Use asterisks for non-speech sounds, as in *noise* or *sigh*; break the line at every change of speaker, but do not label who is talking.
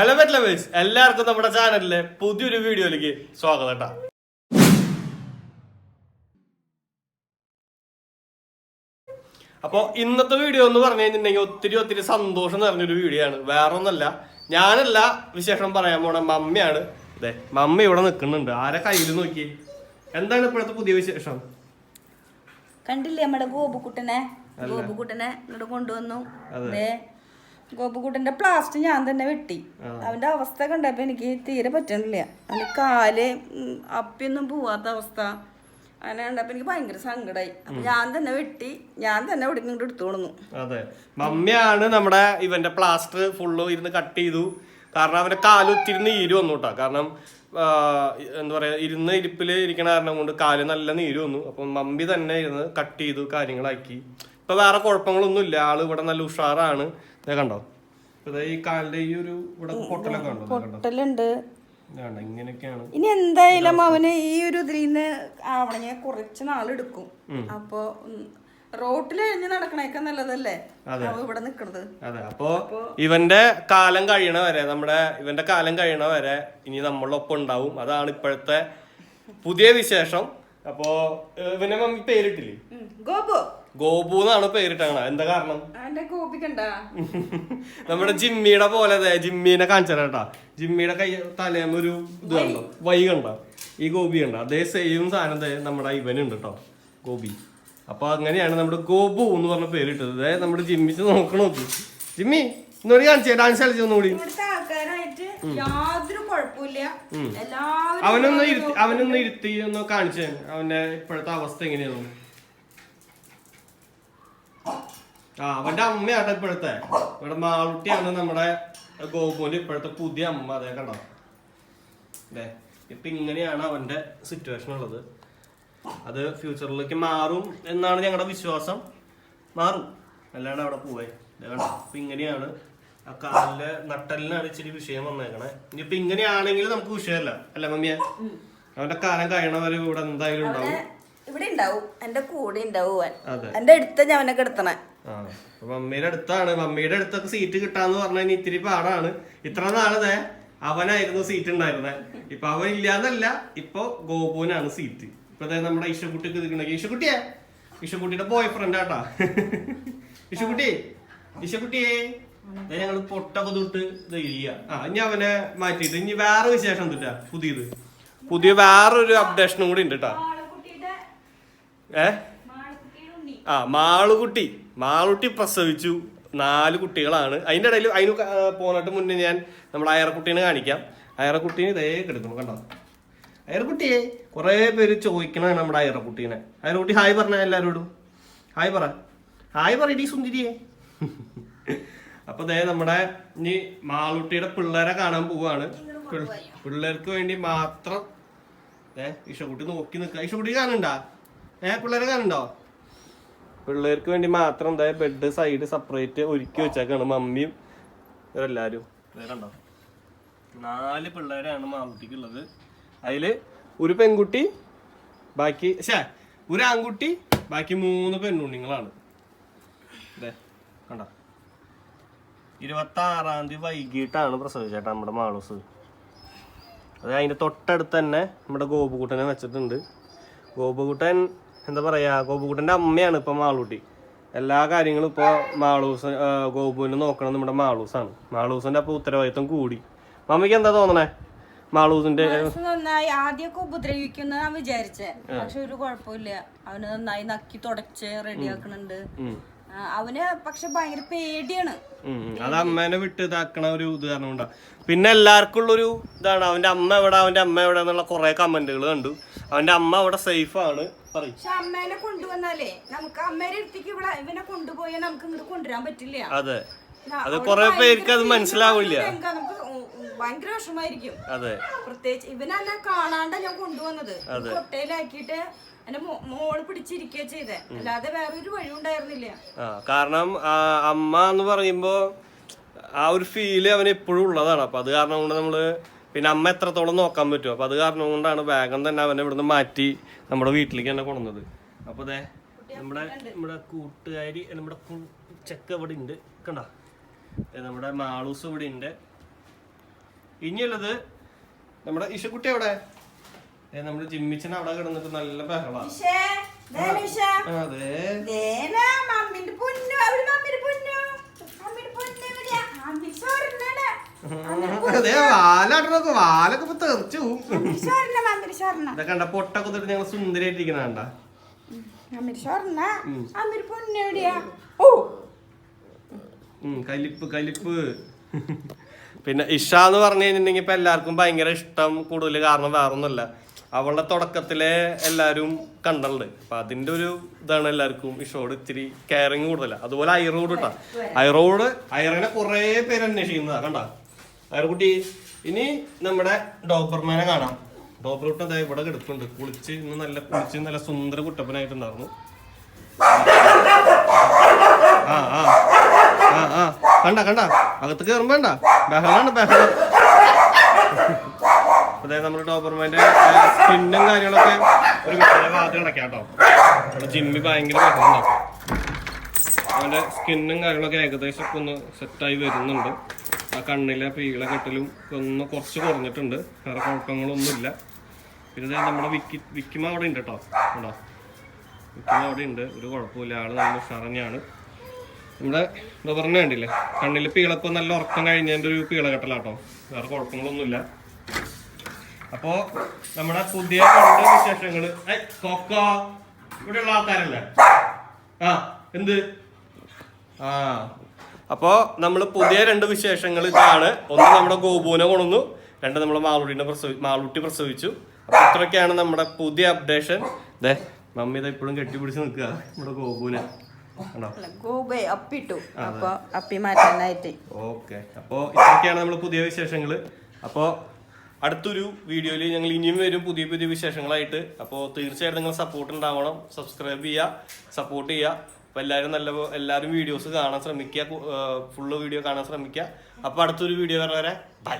Hello pet lovers എല്ലാവർക്കും നമ്മുടെ ചാനലിലെ പുതിയൊരു വീഡിയോയിലേക്ക് സ്വാഗതം കേട്ടോ അപ്പോൾ ഇന്നത്തെ വീഡിയോ എന്ന് പറഞ്ഞു കഴിഞ്ഞിട്ടുണ്ടെങ്കിൽ ഒത്തിരി ഒത്തിരി സന്തോഷം നിറഞ്ഞൊരു വീഡിയോ ആണ്. വേറെ ഒന്നല്ല ഞാനല്ല വിശേഷം പറയാൻ പോണ മമ്മിയാണ്. അതെ മമ്മി ഇവിടെ നിൽക്കുന്നുണ്ട്. ആരെ കയ്യിൽ നോക്കി? എന്താണ് ഇപ്പോഴത്തെ പുതിയ വിശേഷം?
കണ്ടില്ലേ നമ്മുടെ ഗോപുക്കുട്ടനെ? ഗോപുക്കുട്ടനെ ഇങ്ങോട്ട് കൊണ്ടുവന്നു. ദേ, ഗോപുക്കുട്ടന്റെ പ്ലാസ്റ്റ് ഞാൻ തന്നെ വെട്ടി. അവന്റെ അവസ്ഥ കണ്ടപ്പോ എനിക്ക് തീരെ പറ്റണില്ല. അവന് കാൽ അപ്പിയൊന്നും പോവാത്ത അവസ്ഥ. അങ്ങനെ കണ്ടപ്പോ എനിക്ക് ഭയങ്കര സങ്കടമായി അപ്പൊ ഞാൻ തന്നെ വെട്ടി. ഞാൻ തന്നെ ഇവിടെ ഇങ്ങോട്ട് എടുത്തു കൊടുന്നു
അതെ. മമ്മിയാണ് നമ്മുടെ ഇവന്റെ പ്ലാസ്റ്റർ ഫുള്ള് ഇരുന്ന് കട്ട് ചെയ്തു. കാരണം അവന്റെ കാൽ ഒത്തിരി നീര് വന്നു കേട്ടോ കാരണം എന്താ പറയാ ഇരുന്ന് ഇരിപ്പിൽ ഇരിക്കണ കാരണം കൊണ്ട് കാൽ നല്ല നീര് വന്നു. അപ്പം മമ്മി തന്നെ ഇരുന്ന് കട്ട് ചെയ്തു കാര്യങ്ങളാക്കി. ഇപ്പൊ വേറെ കുഴപ്പങ്ങളൊന്നും ഇല്ല ആൾ ഇവിടെ നല്ല ഉഷാറാണ്. ദേ കണ്ടോ? ഈ കാലിന്റെ ഈ ഒരു ഇവിടെ പൊട്ടലൊക്കെ കണ്ടോ?
പൊട്ടലുണ്ട്.
ഇങ്ങനെയൊക്കെയാണ്.
ഇനി എന്തായാലും അവന് ഈ ഒരു ഇതിൽ നിന്ന് ആവണമെങ്കിൽ കുറച്ച് നാളെടുക്കും. അപ്പൊ റോട്ടിൽ എഴുതി നടക്കണേക്കാൾ നല്ലതല്ലേ? ഇവിടെ നിക്കണത്.
അതെ. അപ്പോ ഇവന്റെ കാലം കഴിയണ വരെ നമ്മുടെ ഇവന്റെ കാലം കഴിയണ വരെ ഇനി നമ്മളൊപ്പം ഉണ്ടാവും. അതാണ് ഇപ്പോഴത്തെ പുതിയ വിശേഷം. അപ്പോ ഇവനെ ഇവന്റെ മമ്മി പേരിട്ടില്ലേ.
ഗോപു.
ഗോപു എന്നാണ് പേരിട്ടാണ് എന്താ കാരണം? *laughs* നമ്മുടെ ജിമ്മിയുടെ പോലെ ജിമ്മീനെ ജിമ്മിനെ കാണിച്ചാ ജിമ്മിയുടെ കൈ തലേന്ന് ഒരു ഇത് കണ്ടോ? വൈ കണ്ടോ? ഈ ഗോപി കണ്ടോ? അതേ സെയിം സാധനം നമ്മുടെ ഇവനുണ്ട് കേട്ടോ ഗോപി. അപ്പൊ അങ്ങനെയാണ് നമ്മുടെ ഗോപു എന്ന് പറഞ്ഞ പേരിട്ടത്. ദേ നമ്മുടെ ജിമ്മിച്ച് നോക്കണം നോക്ക്. ജിമ്മി ഇന്നോട് കാണിച്ചേ ഡാൻസ് കളിച്ചു ഒന്നുകൂടി?
യാതൊരു കുഴപ്പമില്ല
അവനൊന്ന് ഇരുത്തി ഒന്ന് കാണിച്ചേ. അവന്റെ ഇപ്പോഴത്തെ അവസ്ഥ എങ്ങനെയാണ് ആ അവന്റെ അമ്മയാട്ടെ ഇപ്പോഴത്തെ. ഇവിടെ മാളുട്ടിയാണ് നമ്മുടെ ഗോകുവിന്റെ ഇപ്പോഴത്തെ പുതിയ അമ്മ അതെ കണ്ടോ? അതെ ഇപ്പൊ ഇങ്ങനെയാണ് അവന്റെ സിറ്റുവേഷൻ ഉള്ളത്. അത് ഫ്യൂച്ചറിലേക്ക് മാറും എന്നാണ് ഞങ്ങളുടെ വിശ്വാസം. മാറും. അല്ലാണ്ട് അവിടെ പോവേ. കണ്ടോ ഇപ്പൊ ഇങ്ങനെയാണ് ആ കാലിലെ നട്ടലിനാണ് ഇച്ചിരി വിഷയം വന്നേക്കണേ. ഇനിയിപ്പൊ ഇങ്ങനെയാണെങ്കിൽ നമുക്ക് വിഷയമല്ല. അല്ല മമ്മിയെ? അവന്റെ കാലം കഴിയണവരെ ഇവിടെ എന്തായാലും ഉണ്ടാവും.
ഇവിടെ ഉണ്ടാവും. എന്റെ കൂടെ ഉണ്ടാവും എന്റെ അടുത്ത ഞാൻ അവനെ കിടത്തണേ.
മമ്മിയുടെ അടുത്താണ്. മമ്മിയുടെ അടുത്തൊക്കെ സീറ്റ് കിട്ടാന്ന് പറഞ്ഞാൽ ഇത്തിരി പാടാണ്. ഇത്ര നാളതെ അവനായിരുന്നു സീറ്റ് ഉണ്ടായിരുന്നത് ഇപ്പൊ അവൻ ഇല്ലാന്നല്ല ഇപ്പൊ ഗോപുവിനാണ് സീറ്റ് ഇപ്പൊ ദേ നമ്മുടെ ഈശക്കുട്ടിക്ക് നിൽക്കണെങ്കിൽ ഈശക്കുട്ടിയെ ഈശക്കുട്ടിയുടെ ബോയ് ഫ്രണ്ട് ആട്ടാ ഈശക്കുട്ടി ഈശക്കുട്ടിയെ ഞങ്ങൾ പൊട്ടൊക്കെ തൊട്ട് ഇല്ല ആ ഇനി അവനെ മാറ്റിയിട്ട്. ഇനി വേറെ വിശേഷം എന്തിട്ടാ? പുതിയത്. പുതിയ വേറൊരു അപ്ഡേഷനും കൂടി ഉണ്ട് കേട്ടാ ഏ? ആ മാളുകുട്ടി. മാളുട്ടി പ്രസവിച്ചു നാല് കുട്ടികളാണ്. അതിന്റെ ഇടയിൽ അതിന് പോന്നിട്ട് മുന്നേ ഞാൻ നമ്മൾ അയറക്കുട്ടീനെ കാണിക്കാം. അയറക്കുട്ടീനെ ഇതേ കിടക്കുന്നു കണ്ടോ? അയറക്കുട്ടിയെ കുറേ പേര് ചോദിക്കണതാണ് നമ്മുടെ അയറക്കുട്ടീനെ അയറക്കുട്ടി ഹായ് പറഞ്ഞ എല്ലാവരോടും ഹായ് പറ. ഹായ് പറ പറയടി സുന്ദരിയെ. അപ്പൊ ദേ നമ്മുടെ ഇനി മാളുട്ടിയുടെ പിള്ളേരെ കാണാൻ പോവാണ്. പിള്ള- പിള്ളേർക്ക് വേണ്ടി മാത്രം ഏഹ് ഇഷക്കുട്ടി നോക്കി നിൽക്കുക ഇഷക്കുട്ടി കാണണ്ട ഏഹ് പിള്ളേരെ കാണുന്നുണ്ടോ? പിള്ളേർക്ക് വേണ്ടി മാത്രം എന്തായാലും ബെഡ് സൈഡ് സെപ്പറേറ്റ് ഒരുക്കി വെച്ചേക്കാണ്. മമ്മിയും എല്ലാരും നാല് പിള്ളേരാണ് മാമുട്ടിക്കുള്ളത്. അതിൽ ഒരു പെൺകുട്ടി ബാക്കി ശേ ഒരു ആൺകുട്ടി ബാക്കി മൂന്ന് പെണ്ണുണ്ണിങ്ങളാണ് കണ്ടോ? ഇരുപത്തി ആറാം തീയതി വൈകിട്ടാണ് പ്രസവിച്ചേട്ടാ നമ്മുടെ മാളൂസ്. അത് അതിന്റെ തൊട്ടടുത്ത് തന്നെ നമ്മുടെ ഗോപുകുട്ടനെ വെച്ചിട്ടുണ്ട്. ഗോപുകുട്ടൻ എന്താ പറയാ ഗോപുകുട്ടന്റെ അമ്മയാണ് ഇപ്പൊ മാളൂട്ടി. എല്ലാ കാര്യങ്ങളും ഇപ്പൊ മാളൂസ് ഗോപുവിനെ നോക്കണം നമ്മുടെ മാളൂസാണ്. മാളൂസിന്റെ അപ്പൊ ഉത്തരവാദിത്വം കൂടി. മമ്മിക്ക് എന്താ തോന്നണേ? മാളൂസിന്റെ
നന്നായി ആദ്യമൊക്കെ ഉപദ്രവിക്കുന്ന ഞാൻ വിചാരിച്ചേ. പക്ഷെ ഒരു കുഴപ്പമില്ല. അവന് നന്നായി നക്കി തുടച്ച് റെഡിയാക്കണുണ്ട് അവന് പക്ഷെ ഭയങ്കര പേടിയാണ്.
അത് അമ്മേനെ വിട്ട് ഇതാക്കണ ഒരു ഉദാഹരണം കാരണം കൊണ്ടാ പിന്നെ എല്ലാവർക്കും ഉള്ളൊരു ഇതാണ്. അവന്റെ അമ്മ എവിടെ അവന്റെ അമ്മ എവിടെ എന്നുള്ള കുറെ കമന്റുകൾ കണ്ടു. അവന്റെ അമ്മ അവിടെ സേഫ് ആണ്
പക്ഷെ അമ്മേനെ കൊണ്ടുവന്നാലേ നമുക്ക് അമ്മേടെ അടുത്തേക്ക് ഇവിടെ ഇവനെ കൊണ്ടുപോയാൽ നമുക്ക് ഇങ്ങോട്ട് കൊണ്ടുവരാൻ പറ്റില്ല.
അതെ. അത് കുറെ പേർക്ക് അത് മനസ്സിലാവില്ല.
ഭയങ്കര വിഷമായിരിക്കും
അതെ.
പ്രത്യേകിച്ച് ഇവനല്ല കാണാണ്ട ഞാൻ കൊണ്ടുവന്നത്. കൊട്ടയിലാക്കിയിട്ട് അല്ലാതെ വഴി ഉണ്ടായിരുന്നില്ല.
കാരണം അമ്മ എന്ന് പറയുമ്പോ ആ ഒരു ഫീൽ അവന് എപ്പോഴും ഉള്ളതാണ്. അപ്പൊ അത് കാരണം കൊണ്ട് നമ്മൾ പിന്നെ അമ്മ എത്രത്തോളം നോക്കാൻ പറ്റും. അപ്പൊ അത് കാരണം കൊണ്ടാണ് വേഗം തന്നെ അവനെ ഇവിടുന്ന് മാറ്റി നമ്മുടെ വീട്ടിലേക്ക് തന്നെ കൊണ്ടുവന്നത്. അപ്പൊ അതെ നമ്മുടെ നമ്മുടെ കൂട്ടുകാരി നമ്മുടെ ചെക്ക് അവിടെ ഉണ്ട്. കണ്ട? നമ്മുടെ മാളൂസ് ഇവിടെ ഉണ്ട്. ഇനിയുള്ളത് നമ്മുടെ ഇഷക്കുട്ടി എവിടെ? നമ്മുടെ ജിമ്മിച്ചൻ അവിടെ കിടന്നിട്ട് നല്ല
ബഹളാണ്.
അതെ വാലൊക്കെ ഇപ്പൊ തെറിച്ചു. ഇതൊക്കെ കണ്ട പൊട്ടൊക്കെ തൊട്ട് ഞങ്ങൾ സുന്ദരിയായിട്ടിരിക്കണ കണ്ട. കലിപ്പ് കലിപ്പ്. പിന്നെ ഇഷ എന്ന് പറഞ്ഞു കഴിഞ്ഞിട്ടുണ്ടെങ്കിൽ ഇപ്പൊ എല്ലാവർക്കും ഭയങ്കര ഇഷ്ടം കൂടുതൽ കാരണം വേറൊന്നുമല്ല. അവളുടെ തുടക്കത്തിലെ എല്ലാവരും കണ്ടുണ്ട് അപ്പൊ അതിന്റെ ഒരു ഇതാണ് എല്ലാവർക്കും ഇഷോട് ഇത്തിരി കെയറിങ് കൂടുതലാണ് അതുപോലെ ഐറോഡ് ഇട്ട ഐറോഡ് ഐറിനെ കൊറേ പേര് അന്വേഷിക്കുന്നതാ കണ്ട? ഐറക്കുട്ടി ഇനി നമ്മുടെ ഡോബർമാനെ കാണാം. ഡോബർകുട്ടൻ ദേ ഇവിടെ കിടപ്പുണ്ട്. കുളിച്ച് ഇന്ന് നല്ല കുളിച്ച് നല്ല സുന്ദര കുട്ടപ്പനായിട്ടുണ്ടായിരുന്നു. ആ ആ. ആ ആ. കണ്ട കണ്ട? അകത്ത് കയറുമ്പോ വേണ്ട ബഹളാണ് ബഹളം. അതായത് നമ്മുടെ ഡോബർമാന്റെ സ്കിന്നും കാര്യങ്ങളൊക്കെ ഒരു വിഷയ ഭാഗത്ത് കിടക്കാം കേട്ടോ. നമ്മുടെ ജിമ്മി ഭയങ്കര ഉണ്ടാക്കും അവന്റെ സ്കിന്നും കാര്യങ്ങളൊക്കെ ഏകദേശം ഒക്കെ ഒന്ന് സെറ്റായി വരുന്നുണ്ട്. ആ കണ്ണിലെ പീള കെട്ടലും ഒന്ന് കുറച്ച് കുറഞ്ഞിട്ടുണ്ട്. വേറെ കുഴപ്പങ്ങളൊന്നുമില്ല. പിന്നെ നമ്മുടെ വിക്കി വിക്കിമ അവിടെ ഉണ്ട് കേട്ടോ. ഉണ്ടോ? വിക്കിമ അവിടെ ഉണ്ട്. ഒരു കുഴപ്പമില്ല. ആൾ നല്ല ഉഷാറന്നെയാണ്. നമ്മുടെ ഡോബറിനെ കണ്ടില്ലേ? കണ്ണിൽ പീളൊക്കെ നല്ല ഉറക്കം കഴിഞ്ഞതിന്റെ ഒരു പീള കെട്ടലാട്ടോ. വേറെ കുഴപ്പങ്ങളൊന്നുമില്ല. അപ്പോ നമ്മുടെ പുതിയ രണ്ട് വിശേഷങ്ങൾ. കൊക്ക. ഇവിടെ ഇവിടെയുള്ള ആൾക്കാരല്ലേ? ആ എന്ത്? ആ. അപ്പോ നമ്മൾ പുതിയ രണ്ട് വിശേഷങ്ങൾ ഇതാണ്. ഒന്ന് നമ്മുടെ ഗോപൂനെ കൊണന്നു. രണ്ട് നമ്മുടെ മാളുട്ടിനെ പ്രസവി മാളുട്ടി പ്രസവിച്ചു. അപ്പൊ ഇത്രയൊക്കെയാണ് നമ്മുടെ പുതിയ അപ്ഡേഷൻ. ദേ മമ്മി ഇതാ ഇപ്പോഴും കെട്ടിപ്പിടിച്ച് നിൽക്കുക നമ്മുടെ ഗോപൂനെ
അല്ല, അപ്പിട്ടു. അപ്പൊ അപ്പി മാറ്റാനായിട്ട്
ഓക്കെ. അപ്പോൾ ഇത്രയൊക്കെയാണ് നമ്മൾ പുതിയ വിശേഷങ്ങൾ അപ്പോൾ അടുത്തൊരു വീഡിയോയിൽ ഞങ്ങൾ ഇനിയും വരും പുതിയ പുതിയ വിശേഷങ്ങളായിട്ട്. അപ്പോൾ തീർച്ചയായിട്ടും നിങ്ങൾ സപ്പോർട്ട് ഉണ്ടാവണം. സബ്സ്ക്രൈബ് ചെയ്യുക സപ്പോർട്ട് ചെയ്യുക. അപ്പോൾ എല്ലാവരും നല്ല എല്ലാവരും വീഡിയോസ് കാണാൻ ശ്രമിക്കുക ഫുള്ള് വീഡിയോ കാണാൻ ശ്രമിക്കുക. അപ്പോൾ അടുത്തൊരു വീഡിയോ വരെ ബൈ